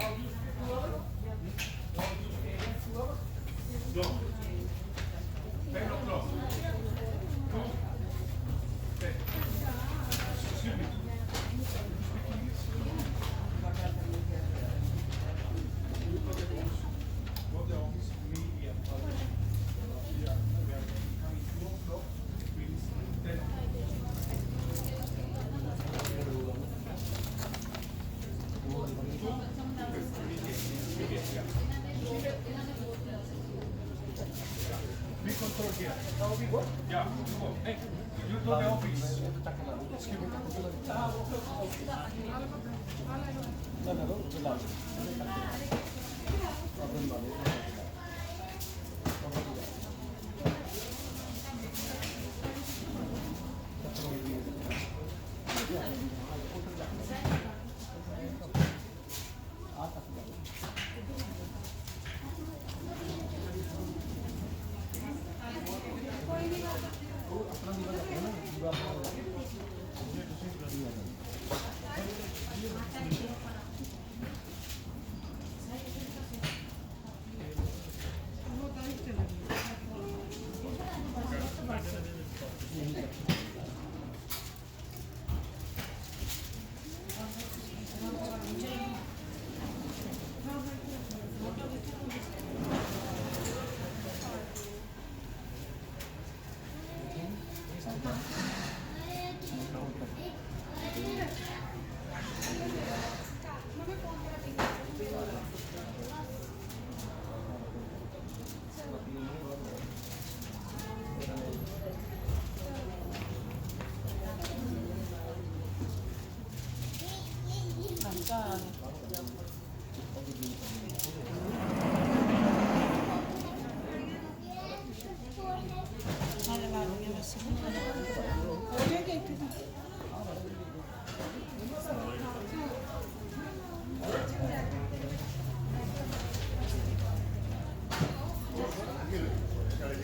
Thank you. Yeah.